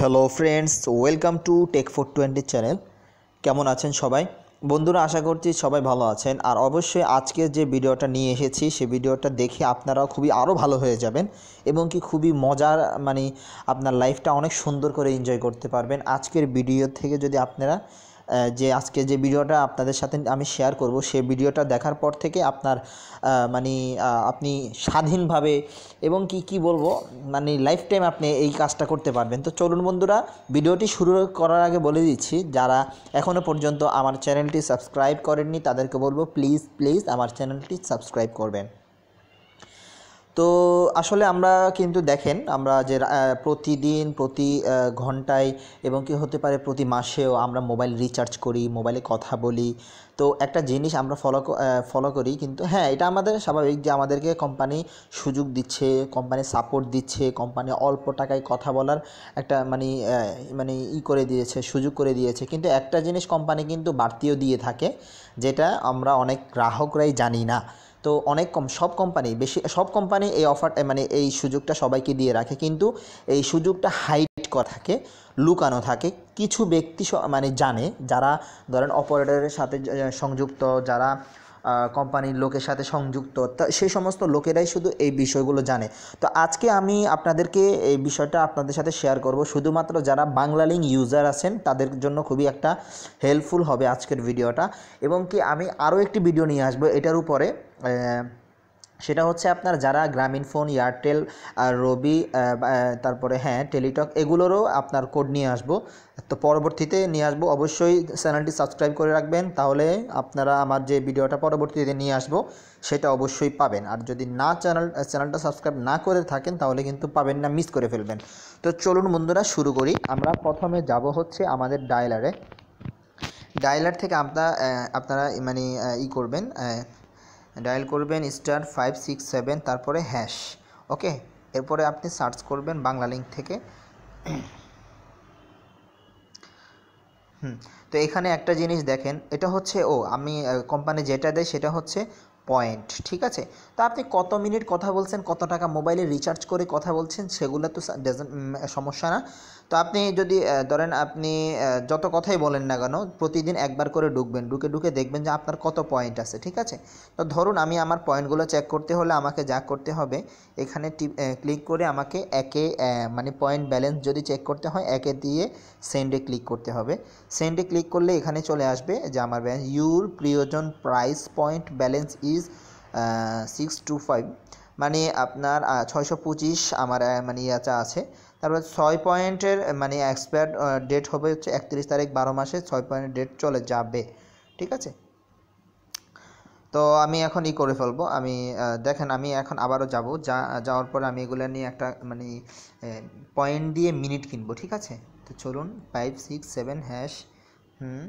Hello friends welcome to tech four twenty channel কেমন আছেন সবাই? বন্ধুরা, আশা করছি সবাই ভালো আছেন। আর অবশ্যই আজকে যে ভিডিওটা নিয়ে এসেছি সেই ভিডিওটা দেখে আপনারাও খুবই আরও ভালো হয়ে যাবেন এবং কি খুবই মজার মানে আপনার লাইফটা অনেক সুন্দর করে এনজয় করতে পারবেন। আজকের ভিডিও থেকে যদি আপনারা যে আজকে যে ভিডিওটা আপনাদের সাথে আমি শেয়ার করব সেই ভিডিওটা দেখার পর থেকে আপনার মানে আপনি স্বাধীনভাবে এবং কি কি বলব মানে লাইফ টাইম আপনি এই কাজটা করতে পারবেন। তো চলুন বন্ধুরা, ভিডিওটি শুরু করার আগে বলে দিচ্ছি, যারা এখনও পর্যন্ত আমার চ্যানেলটি সাবস্ক্রাইব করেননি, তাদেরকে বলব প্লিজ প্লিজ আমার চ্যানেলটি সাবস্ক্রাইব করবেন। তো আসলে আমরা কিন্তু দেখেন, আমরা যে প্রতিদিন, প্রতি ঘন্টায় এবং কি হতে পারে প্রতি মাসেও আমরা মোবাইল রিচার্জ করি, মোবাইলে কথা বলি। তো একটা জিনিস আমরা ফলো ফলো করি কিন্তু হ্যাঁ এটা আমাদের স্বাভাবিক যে আমাদেরকে কোম্পানি সুযোগ দিচ্ছে কোম্পানি সাপোর্ট দিচ্ছে কোম্পানি অল্প টাকায় কথা বলার একটা মানে মানে ই করে দিয়েছে, সুযোগ করে দিয়েছে। কিন্তু একটা জিনিস কোম্পানি কিন্তু বাড়তিও দিয়ে থাকে, যেটা আমরা অনেক গ্রাহকরাই জানি না। তো অনেক কম, সব কোম্পানি বেশি, সব কোম্পানি এই অফার মানে এই সুযোগটা সবাইকে দিয়ে রাখে। কিন্তু এই সুযোগটা হাইড করা থাকে, লুকানো থাকে। কিছু ব্যক্তি মানে জানে, যারা ধরেন অপারেটরের সাথে সংযুক্ত, যারা কোম্পানির লোকের সাথে সংযুক্ত। সেই সমস্ত লোকেরাই শুধু এই বিষয়গুলো জানে। তো আজকে আমি আপনাদেরকে এই বিষয়টা আপনাদের সাথে শেয়ার করব। শুধুমাত্র যারা বাংলা লিঙ্ক ইউজার আছেন, তাদের জন্য খুবই একটা হেল্পফুল হবে আজকের ভিডিওটা এবং কি আমি আরও একটি ভিডিও নিয়ে আসব, এটার উপরে সেটা হচ্ছে আপনার যারা গ্রামীণ ফোন, এয়ারটেল, আর রবি তারপরে হ্যাঁ টেলিটক, এগুলোরও আপনার কোড নিয়ে আসব। তো পরবর্তীতে নিয়ে আসব। অবশ্যই চ্যানেলটি সাবস্ক্রাইব করে রাখবেন, তাহলে আপনারা আমার যে ভিডিওটা পরবর্তীতে নিয়ে আসব, সেটা অবশ্যই পাবেন। আর যদি না চ্যানেল, চ্যানেলটা সাবস্ক্রাইব না করে থাকেন, তাহলে কিন্তু পাবেন না, মিস করে ফেলবেন। তো চলুন বন্ধুরা, শুরু করি। আমরা প্রথমে যাব হচ্ছে আমাদের ডায়লারে। ডায়লার থেকে আপনারা আপনারা মানে ই করবেন ডায়াল করবেন স্টার ফাইভ সিক্স সেভেন, তারপরে হ্যাশ, ওকে? এরপরে আপনি সার্চ করবেন বাংলা লিঙ্ক থেকে। হুম, তো এখানে একটা জিনিস দেখেন, এটা হচ্ছে, ও, আমি কোম্পানি যেটা দেয় সেটা হচ্ছে পয়েন্ট, ঠিক আছে? তো আপনি কত মিনিট কথা বলছেন, কত টাকা মোবাইলে রিচার্জ করে কথা বলছেন, সেগুলো তো সমস্যা না। তো আপনি যদি ধরেন আপনি যত কথাই বলেন না কেন, প্রতিদিন একবার করে ঢুকবেন, ঢুকে ঢুকে দেখবেন যে আপনার কত পয়েন্ট আছে, ঠিক আছে? তো ধরুন আমি আমার পয়েন্টগুলো চেক করতে হলে আমাকে যা করতে হবে, এখানে ক্লিক করে আমাকে একে মানে পয়েন্ট ব্যালেন্স যদি চেক করতে হয়, একে দিয়ে সেন্ডে ক্লিক করতে হবে। সেন্ডে ক্লিক করলে এখানে চলে আসবে যে আমার ব্যালেন্স ইউর প্রিয়জন price point balance is six two five মানে আপনার ছয়শো পঁচিশ আমার মানে ইয়াচা আছে তারপর ছয় পয়েন্টের মানে এক্সপায়ার ডেট হবে হচ্ছে একত্রিশ তারিখ বারো মাসে, ছয় পয়েন্টের ডেট চলে যাবে, ঠিক আছে? তো আমি এখন ই করে ফেলব, আমি দেখেন আমি এখন আবারও যাব, যা, যাওয়ার পরে আমি এগুলো নিয়ে একটা মানে পয়েন্ট দিয়ে মিনিট কিনবো, ঠিক আছে? তো চলুন five six seven hash hmm,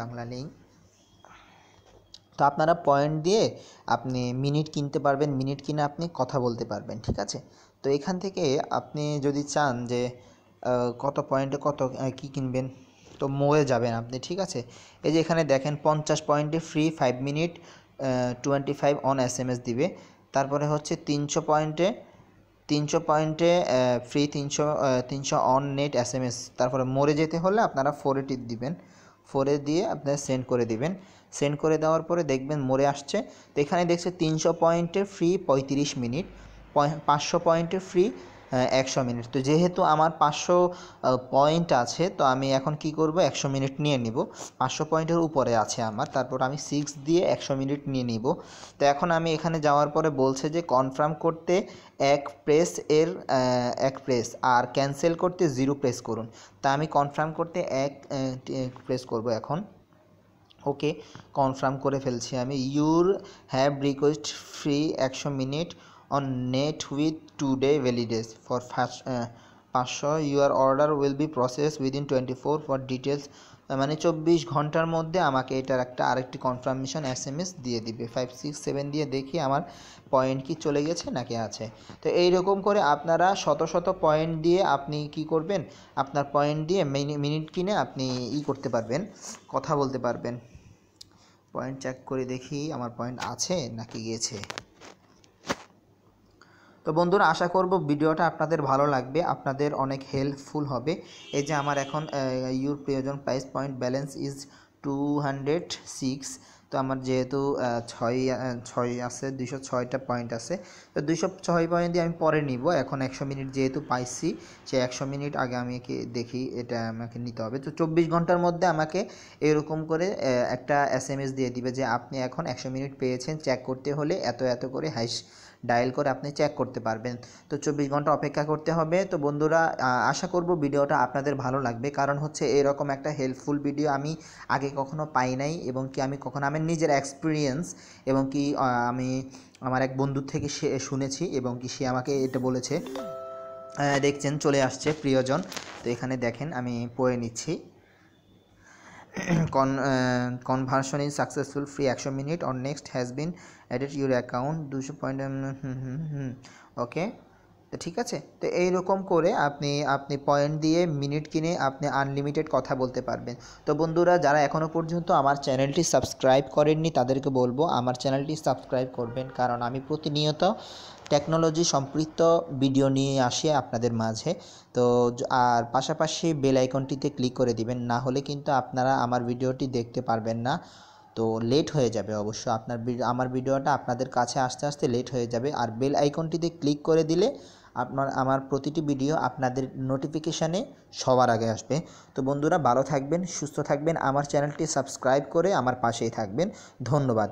Bangla link তো আপনারা পয়েন্ট দিয়ে আপনি মিনিট কিনতে পারবেন মিনিট কিনে আপনি কথা বলতে পারবেন, ঠিক আছে? তো এখান থেকে আপনি যদি চান যে কত পয়েন্টে কত কি কিনবেন, তো মোয়ে যাবেন আপনি, ঠিক আছে? এই যে এখানে দেখেন পঞ্চাশ পয়েন্টে free five minute twenty five on S M S দিবে। তারপরে হচ্ছে তিনশো পয়েন্টে তিনশো পয়েন্টে ফ্রি তিনশো তিনশো on net S M S তারপরে মরে যেতে হলে আপনারা ফোরে টিপ দিবেন। ফোরে দিয়ে আপনারা সেন্ড করে দিবেন। সেন্ড করে দেওয়ার পরে দেখবেন মরে আসছে। তো এখানে দেখছে তিনশো পয়েন্টের ফ্রি পঁয়ত্রিশ মিনিট পাঁচশো পয়েন্টের ফ্রি একশো মিনিট। তো যেহেতু আমার পাঁচশো পয়েন্ট আছে, তো আমি এখন কি করব? একশো মিনিট নিয়ে নিব। পাঁচশো পয়েন্টের উপরে আছে আমার। তারপর আমি সিক্স দিয়ে একশো মিনিট নিয়ে নিব। তো এখন আমি এখানে যাওয়ার পরে বলছে যে কনফার্ম করতে এক প্রেস এর এক প্রেস আর ক্যান্সেল করতে জিরো প্রেস করুন। তা আমি কনফার্ম করতে এক প্রেস করব এখন। ওকে কনফার্ম করে ফেলছি আমি। ইউর হ্যাভ রিকোয়েস্ট ফ্রি একশো minute. Net with two day validity for first পাঁচশো your order will be process within twenty four for details মানে চব্বিশ ঘণ্টার মধ্যে আমাকে এটার একটা আরেকটি কনফার্মেশন এস এম এস দিয়ে দিবে। ফাইভ সিক্স সেভেন দিয়ে দেখি আমার পয়েন্ট কি চলে গেছে নাকি আছে। তো এই রকম করে আপনারা শত শত পয়েন্ট দিয়ে আপনি কি করবেন? আপনার পয়েন্ট দিয়ে মিনিট কিনে আপনি ই করতে পারবেন, কথা বলতে পারবেন। পয়েন্ট চেক করে দেখি আমার পয়েন্ট আছে নাকি গিয়েছে তো বন্ধুরা, আশা করব ভিডিওটা আপনাদের ভালো লাগবে, আপনাদের অনেক হেল্পফুল হবে। এই যে আমার এখন ইউর প্রয়োজন price point balance is two hundred six আমার যেহেতু ছয় ছয় আছে, দুইশো ছয়টা পয়েন্ট আছে। তো দুইশো ছয় পয়েন্ট দিয়ে আমি পরে নিব। এখন একশো মিনিট যেহেতু পাইছি, সে একশো মিনিট আগে আমি দেখি, এটা আমাকে নিতে হবে। তো চব্বিশ ঘণ্টার মধ্যে আমাকে এরকম করে একটা এস এম এস দিয়ে দিবে যে, আপনি এখন একশো মিনিট পেয়েছেন চেক করতে হলে এত এত করে হাইস ডায়াল করে আপনি চেক করতে পারবেন। তো চব্বিশ ঘণ্টা অপেক্ষা করতে হবে। তো বন্ধুরা আশা করব ভিডিওটা আপনাদের ভালো লাগবে। কারণ হচ্ছে এরকম একটা হেল্পফুল ভিডিও আমি আগে কখনো পাই নাই এবং কি আমি কখনো আমার নিজের এক্সপিরিয়েন্স এবং কি আমি আমার এক বন্ধুর থেকে সে শুনেছি এবং কি সে আমাকে এটা বলেছে দেখছেন চলে আসছে প্রিয়জন তো এখানে দেখেন আমি পড়ে নিচ্ছি কন uh, conversion সাকসেসফুল ফ্রি একশো minute or next has been added your account দুশো পয়েন্ট ওকে তো ঠিক আছে? তো এইরকম করে আপনি আপনি পয়েন্ট দিয়ে মিনিট কিনে আপনি আনলিমিটেড কথা বলতে পারবেন। তো বন্ধুরা, যারা এখনও পর্যন্ত আমার চ্যানেলটি সাবস্ক্রাইব করেননি, তাদেরকে বলব আমার চ্যানেলটি সাবস্ক্রাইব করবেন। কারণ আমি প্রতিনিয়ত টেকনোলজি সম্পৃক্ত ভিডিও নিয়ে আসি আপনাদের মাঝে। তো আর পাশাপাশি বেল আইকনটিতে ক্লিক করে দিবেন, না হলে কিন্তু আপনারা আমার ভিডিওটি দেখতে পারবেন না। তো লেট হয়ে যাবে অবশ্য। আপনার আমার ভিডিওটা আপনাদের কাছে আসতে আসতে লেট হয়ে যাবে। আর বেল আইকনটিতে ক্লিক করে দিলে আপনার, আমার প্রতিটি ভিডিও আপনাদের নোটিফিকেশানে সবার আগে আসবে। তো বন্ধুরা, ভালো থাকবেন, সুস্থ থাকবেন, আমার চ্যানেলটি সাবস্ক্রাইব করে আমার পাশেই থাকবেন। ধন্যবাদ।